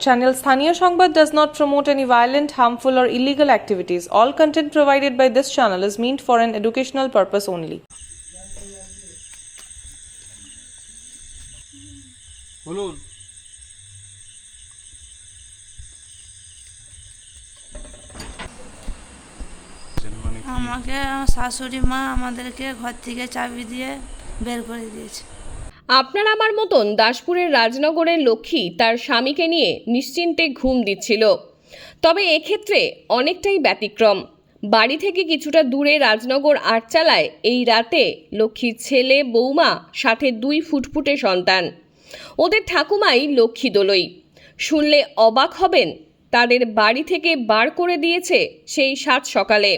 Channel Sthaniya Sangbad does not promote any violent, harmful, or illegal activities. All content provided by this channel is meant for an educational purpose only. বলুন আমাকে আমার শাশুড়ি মা আমাদেরকে ঘর থেকে চাবি দিয়ে বের করে দিয়েছে আপনার আমার মতন দাসপুরের রাজনগরের লক্ষ্মী তার স্বামীকে নিয়ে নিশ্চিন্তে ঘুম দিচ্ছিল। তবে এক্ষেত্রে অনেকটাই ব্যতিক্রম। বাড়ি থেকে কিছুটা দূরে রাজনগর আটচালায় এই রাতে লক্ষ্মীর ছেলে, বৌমা, সাথে দুই ফুটফুটে সন্তান। ওদের ঠাকুমাই লক্ষ্মী দোলই। শুনলে অবাক হবেন, তাদের বাড়ি থেকে বার করে দিয়েছে সেই সাত সকালে।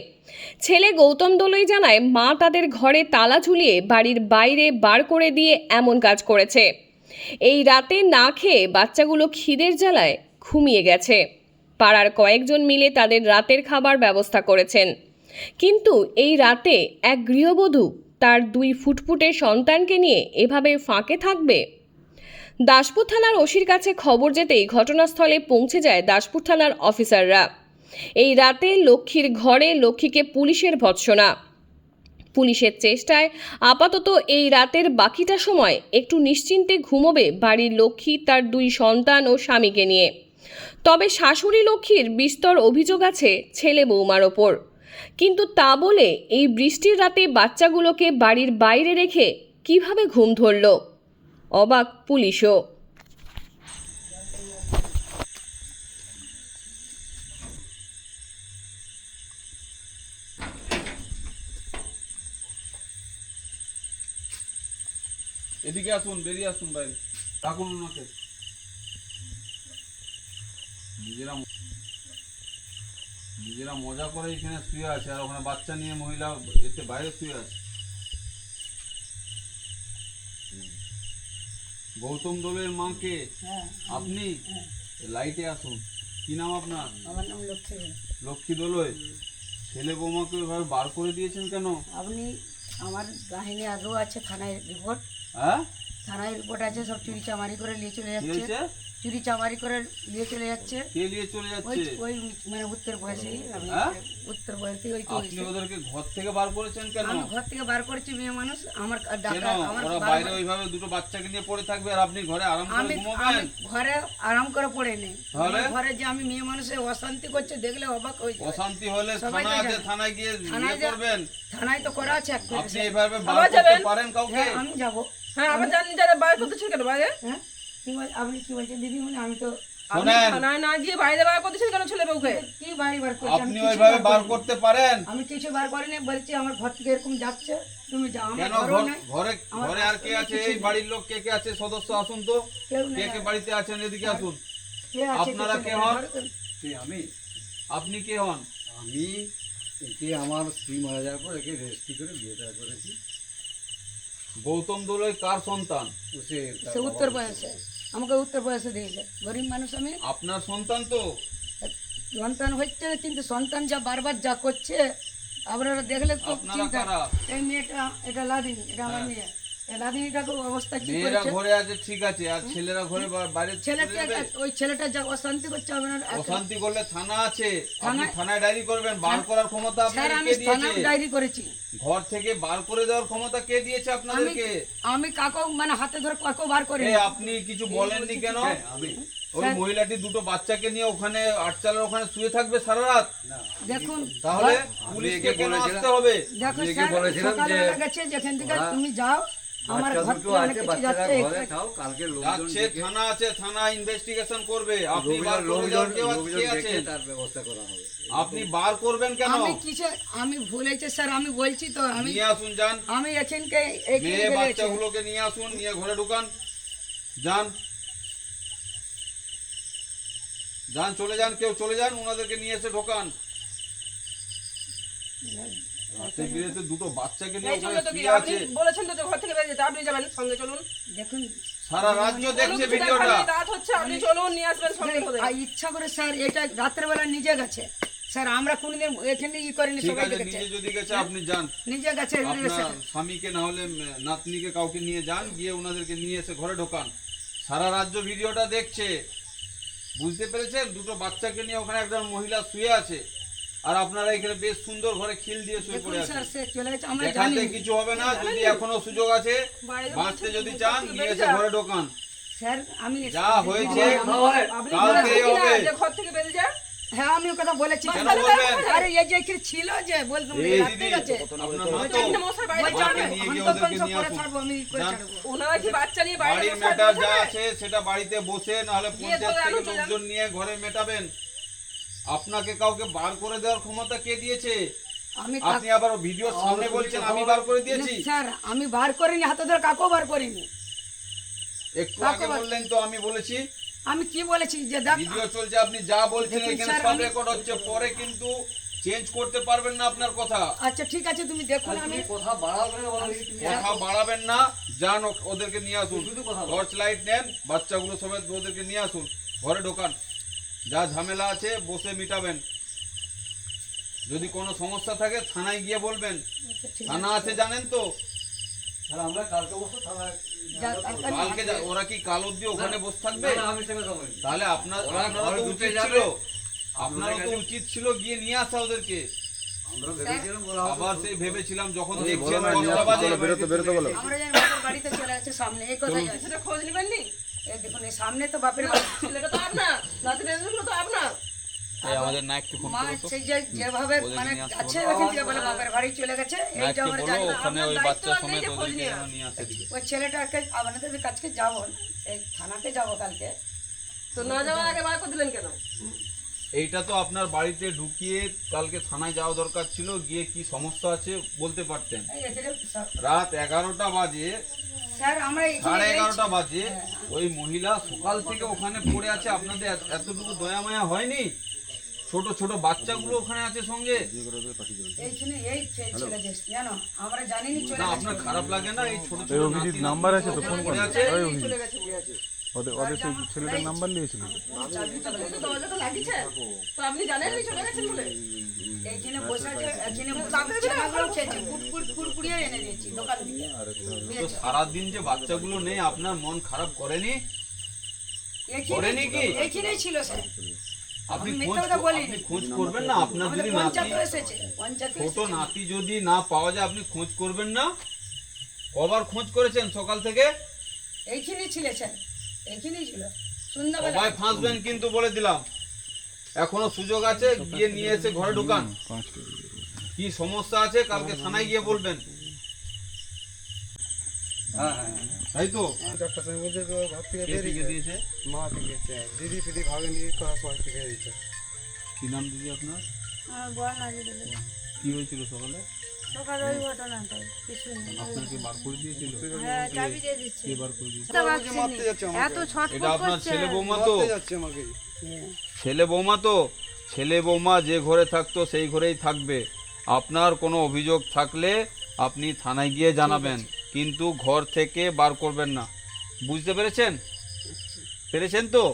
ছেলে গৌতম দোলই জানায়, মা তাদের ঘরে তালা ঝুলিয়ে বাড়ির বাইরে বার করে দিয়ে এমন কাজ করেছে। এই রাতে না খেয়ে বাচ্চাগুলো খিদের জ্বালায় ঘুমিয়ে গেছে। পাড়ার কয়েকজন মিলে তাদের রাতের খাবার ব্যবস্থা করেছেন। কিন্তু এই রাতে এক গৃহবধূ তার দুই ফুটফুটে সন্তানকে নিয়ে এভাবে ফাঁকে থাকবে? দাসপুর থানার ওসির কাছে খবর যেতেই ঘটনাস্থলে পৌঁছে যায় দাসপুর থানার অফিসাররা। এই রাতে লক্ষ্মীর ঘরে লক্ষ্মীকে পুলিশের ভৎসনা। পুলিশের চেষ্টায় আপাতত এই রাতের বাকিটা সময় একটু নিশ্চিন্তে ঘুমোবে বাড়ির লক্ষ্মী, তার দুই সন্তান ও স্বামীকে নিয়ে। তবে শাশুড়ি লক্ষ্মীর বিস্তর অভিযোগ আছে ছেলে বৌমার ওপর। কিন্তু তা বলে এই বৃষ্টির রাতে বাচ্চাগুলোকে বাড়ির বাইরে রেখে কীভাবে ঘুম ধরল? অবাক পুলিশও। এদিকে আসুন বেরিয়ে আসুন বাইরে ডাকুন ওনাকে। নিজেরা নিজেরা মজা করে এখানে শুয়ে আছে আর ওখানে বাচ্চা নিয়ে মহিলা এতে বাইরে শুয়ে আছে। গৌতম দোলের মাকে আপনি লাইটে আসুন। কি নাম আপনার? আমার নাম লক্ষ্মী। লক্ষ্মী দোলয় ছেলে বৌমাকে বার করে দিয়েছেন কেন? আপনি আমার কাহিনী আগেও আছে থানায় রিপোর্ট? হ্যাঁ? থানায় রিপোর্ট আছে সব চুরি চামারি করে নিয়ে চলে যাচ্ছে। চুরি চামারি করে নিয়ে চলে যাচ্ছে। কে নিয়ে চলে যাচ্ছে? ওই মানে উত্তর বয়সেই হ্যাঁ? উত্তর বয়সে ওই তো আপনি ওদেরকে ঘর থেকে বার করেছেন কেন? আমি ঘর থেকে বার করেছি মেয়ে মানুষ। আমার ডাক্তার আমার বাইরে ওইভাবে দুটো বাচ্চাকে নিয়ে পড়ে থাকবে আর আপনি ঘরে আরাম করে ঘুমাবেন? ঘরে আরাম করে পড়ে নেই। ঘরে? যে আমি মেয়ে মানুষের অশান্তি করছে দেখলে অবাক হয়ে যায়। অশান্তি হলে থানা আছে থানায় গিয়ে থানায় ইয়ে করবেন? থানায় তো করা আছে আপনি এইভাবে বার করতে পারেন কাউকে? হ্যাঁ আমি যাব। হ্যাঁ আবার জাননি যারা বাইরে করতেছেন কেন বাইরে? হ্যাঁ? কি বল আপনি কি বলছেন দিদিমণি? আমি তো আপনি শোনেন থানায় না গিয়ে বাইরে বার করতেছেন কেন ছেলে বউকে? কি বাড়ি বার করছি? আপনি ওইভাবে বার করতে পারেন। আমি কিছু বার করিনি বলছি আমার ঘর থেকে এরকম যাচ্ছে। তুমি যাও কেন ঘরও ঘর- নেই। ঘরে ঘরে আর কে আছে? এই বাড়ির লোক কে কে আছে? সদস্য আসুন তো। কে কে বাড়িতে আছেন? এদিকে আসুন। আপনারা কে হন? কে আমি? আপনি কে হন? আমি একে আমার স্ত্রী মারা যাওয়ার পর একে রেজিস্ট্রি করে বিয়ে দেওয়া করেছি। গৌতম দোলয় কার সন্তান? সে উত্তর প্রদেশে বয়সে। আমাকে উত্তর বয়সে দিয়েছে। গরিব মানুষ আমি। আপনার সন্তান তো? সন্তান হচ্ছে কিন্তু সন্তান যা বারবার যা করছে আপনারা দেখলে খুব চিন্তা। এই মেয়েটা এটা লাদিন এটা আমার মেয়ে। এই লাদিনীটাকে অবস্থা কি মেয়েরা ঘরে আছে ঠিক আছে আর ছেলেরা ঘরে বাইরে চলে ছেলেটা যাবে? ওই ছেলেটা যা অশান্তি করছে আপনারা অশান্তি করলে থানা আছে আপনি থানায়- থানায় ডায়েরি করবেন বার করার ক্ষমতা আপনাকে আমি কে ডায়েরি করেছি। ঘর থেকে বার করে দেওয়ার ক্ষমতা কে দিয়েছে আপনাদেরকে? আমি কাকু মানে হাতে ধরে কাকু বার করি আপনি কিছু বলেননি কেন? হ্যাঁ, আমি ওই মহিলাটি দুটো বাচ্চাকে নিয়ে ওখানে আটচালার ওখানে শুয়ে থাকবে সারা রাত? দেখুন তাহলে পুলিশকে কেন আসতে হবে? দেখো স্যার সকালবেলা গেছে যেখান থেকে তুমি যাও আমার ঘর থেকে অনেক কিছু যাচ্ছে। ঘরে থাও কালকে যাচ্ছে থানা আছে থানা ইনভেস্টিগেশন করবে। আপনি বার করে কেউ ডেকে তার ব্যবস্থা করা হবে। আপনি বার করবেন কেন? আমি কিছু আমি ভুলেছি স্যার আমি বলছি তো আমি নিয়ে আসুন যান। আমি এখানকে মেয়ে বাচ্চাগুলোকে নিয়ে আসুন নিয়ে ঘরে ঢুকান। যান। যান চলে যান কেউ চলে যান ওনাদেরকে নিয়ে এসে ঢোকান। রাতে বিরেতে দুটো বাচ্চাকে নিয়ে ওখানে কি শুয়ে আছে। বলেছেন তো ঘর থেকে বেরিয়ে যেতে আপনি যাবেন সঙ্গে চলুন। দেখুন সারা রাজ্য দেখছে ভিডিওটা। রাত হচ্ছে আপনি চলুন নিয়ে আসবেন সঙ্গে করে আর ইচ্ছা করে স্যার এটা রাত্রেবেলা নিজে গেছে। স্যার আমরা কোনদিন এখানে ই করিনি সবাই দেখেছে। নিজে যদি গেছে আপনি যান। নিজে গেছে আপনার স্বামীকে না হলে নাতনিকে কাউকে নিয়ে যান গিয়ে ওনাদেরকে নিয়ে এসে ঘরে ঢোকান। সারা রাজ্য ভিডিওটা দেখছে। বুঝতে পেরেছেন? দুটো বাচ্চাকে নিয়ে ওখানে একজন মহিলা শুয়ে আছে। আর আপনারা এখানে বেশ সুন্দর ঘরে খিল দিয়ে শুয়ে পড়ে আছেন। স্যার সে চলে গেছে আমরা এখান জানি। থেকে কিছু হবে না যদি এখনও সুযোগ আছে বাঁচতে যদি চান নিয়ে এসে ঘরে ঢোকান। স্যার আমি যা হয়েছে কালকে হবে। যে ঘর থেকে বেরিয়ে যা। হ্যাঁ আমি কথা বলেছি। আরে এই যে ছিল যে ওনারা কি বাচ্চা নিয়ে যা আছে সেটা বাড়িতে বসে নাহলে পঞ্চায়েত থেকে লোকজন নিয়ে ঘরে মেটাবেন। আপনাকে কাউকে বার করে দেওয়ার ক্ষমতা কে দিয়েছে? আমি আপনি আবার ভিডিওর সামনে বলছেন আমি বার করে দিয়েছি। স্যার আমি বার করিনি হাতে ধরে কাকেও বার করিনি। একটু আগে বললেন তো আমি বলেছি। আমি কি বলেছি? যে ভিডিও চলছে আপনি যা বলছেন এখানে সব রেকর্ড হচ্ছে। পরে কিন্তু চেঞ্জ করতে পারবেন না আপনার কথা। আচ্ছা ঠিক আছে তুমি দেখুন আমি কথা বাড়াবে তুমি কথা বাড়াবেন না যান ওদেরকে নিয়ে আসুন। টর্চ লাইট নেন বাচ্চাগুলো সমেত ওদেরকে নিয়ে আসুন। ঘরে ঢোকান। যা ঝামেলা আছে বসে মিটাবেন। যদি কোনো সমস্যা থাকে থানায় গিয়ে বলবেন। থানা আছে। জানেন তো। আমরা কালকে বসে থানায় কালকে ওরা কি কাল অব্দি ওখানে বসে থাকবে। তাহলে আপনার তো উচিত ছিল। আপনারও তো উচিত ছিল গিয়ে নিয়ে আসা ওদেরকে। ভেবেছিলাম আবার সেই ভেবেছিলাম যখন দেখছেন দশটা বাজে আমরা জানি বাড়িতে চলে গেছে সামনে এই কথা সেটা খোঁজ নেবেন নি এই দেখুন এই সামনে তো বাপের ছেলেটা তো আপনার নাতি নাতনিগুলো তো আপনার। আমাদের না একটু মা সেই যে যেভাবে মানে আছে ওখান থেকে বলে বাপের বাড়ি চলে গেছে। এইটা আমরা জানি ওখানে ওই বাচ্চা সমেত ওদেরকে নিয়ে আসে দিকে। ওই ছেলেটাকে আপনাদের কাছে যাব এই থানাতে যাব কালকে। তো না যাওয়ার আগে বার করে দিলেন কেন? এইটা তো আপনার বাড়িতে ঢুকিয়ে কালকে থানায় যাওয়া দরকার ছিল গিয়ে কি সমস্যা আছে বলতে পারতেন। রাত এগারোটা বাজে স্যার আমরা এখানে সাড়ে এগারোটা বাজে ওই মহিলা সকাল থেকে ওখানে পড়ে আছে আপনাদের এতটুকু দয়া মায়া হয়নি? ছোট ছোট বাচ্চাগুলো ওখানে আছে সঙ্গে? আপনার খারাপ লাগে না এই ছোট ছোট নাম্বার আছে তো ফোন করে। আছে ওদের ওদের সেই ছেলেটার নাম্বার নিয়েছিল। এইখানে সারাদিন যে বাচ্চাগুলো নেই, আপনার মন খারাপ করেনি? ছিল আপনি খোঁজ করবেন না? নাতি যদি না পাওয়া যায়, আপনি খোঁজ করবেন না? কবার খোঁজ করেছেন সকাল থেকে? এইখানেই ছিল স্যার ছিল সন্ধ্যাবেলা। সবাই ফাঁসবেন কিন্তু বলে দিলাম। এখনও সুযোগ আছে গিয়ে নিয়ে এসে ঘরে ঢুকান। কি সমস্যা আছে কালকে থানায় গিয়ে বলবেন। হ্যাঁ, হ্যাঁ, হ্যাঁ। তাই তো? চারটার সময় বলছে ঘর থেকে কে দিয়েছে? মা থেকে দিদি ফিদি ভাগে নিয়ে করার পর থেকে দিয়েছে। কি নাম দিদি আপনার? কি হয়েছিল সকালে? সকালে ওই ঘটনাটাই কিছু নেই। আপনাকে বার করে দিয়েছিল? হ্যাঁ চাবি দিয়ে দিচ্ছে। বার করে দিয়েছিল? মারতে যাচ্ছে আমাকে। এত ছটফট এটা আপনার ছেলে বৌমা তো। যাচ্ছে আমাকে। ছেলে বৌমা তো। ছেলে বৌমা যে ঘরে থাকতো সেই ঘরেই থাকবে। আপনার কোনো অভিযোগ থাকলে আপনি থানায় গিয়ে জানাবেন। কিন্তু ঘর থেকে বার করবেন না। বুঝতে পেরেছেন? পেরেছেন তো?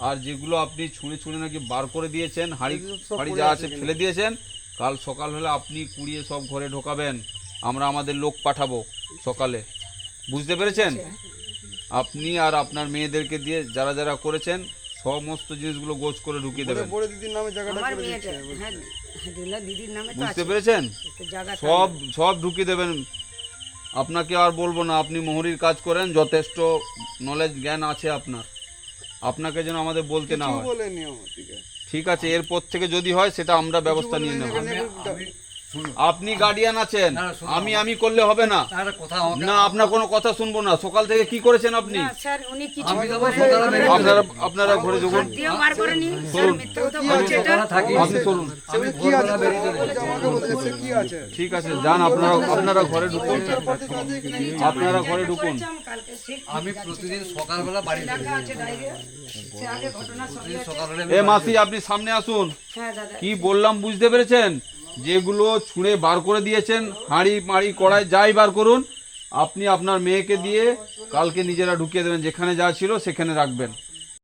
আর যেগুলো আপনি ছুঁড়ে ছুঁড়ে নাকি বার করে দিয়েছেন হাড়ি হাড়ি যা আছে ফেলে দিয়েছেন কাল সকাল হলে আপনি কুড়িয়ে সব ঘরে ঢোকাবেন আমরা আমাদের লোক পাঠাবো সকালে। বুঝতে পেরেছেন? আপনি আর আপনার মেয়েদেরকে দিয়ে যারা যারা করেছেন সমস্ত জিনিসগুলো গোছ করে ঢুকিয়ে দেবেন। বড় দিদির নামে জায়গাটা করে মেয়েটা দিচ্ছে। হ্যাঁ দুলা দিদির নামে তো বুঝতে পেরেছেন? সব সব ঢুকিয়ে দেবেন। আপনাকে আর বলব না আপনি মোহরির কাজ করেন যথেষ্ট নলেজ জ্ঞান আছে আপনার। আপনাকে যেন আমাদের বলতে না কিছু হয়। বলেনি আমার থেকে ঠিক আছে এরপর থেকে যদি হয় সেটা আমরা ব্যবস্থা নিয়ে নেব। আপনি গার্ডিয়ান আছেন। আমি আমি করলে হবে না। তার কথা আমাকে না আপনার কোনো কথা শুনব না। সকাল থেকে কি করেছেন আপনি? আপনারা আপনারা ঘরে যখন আপনি চলুন। ঠিক আছে যান আপনারা আপনারা ঘরে ঢুকুন। আপনারা ঘরে ঢুকুন। আমি প্রতিদিন সকালবেলা বাড়ি এ। মাসি আপনি সামনে আসুন। হ্যাঁ কি বললাম বুঝতে পেরেছেন? যেগুলো ছুঁড়ে বার করে দিয়েছেন, হাঁড়ি মাড়ি, কড়াই, যাই বার করুন, আপনি আপনার মেয়েকে দিয়ে কালকে নিজেরা ঢুকিয়ে দেবেন, যেখানে যা ছিল সেখানে রাখবেন।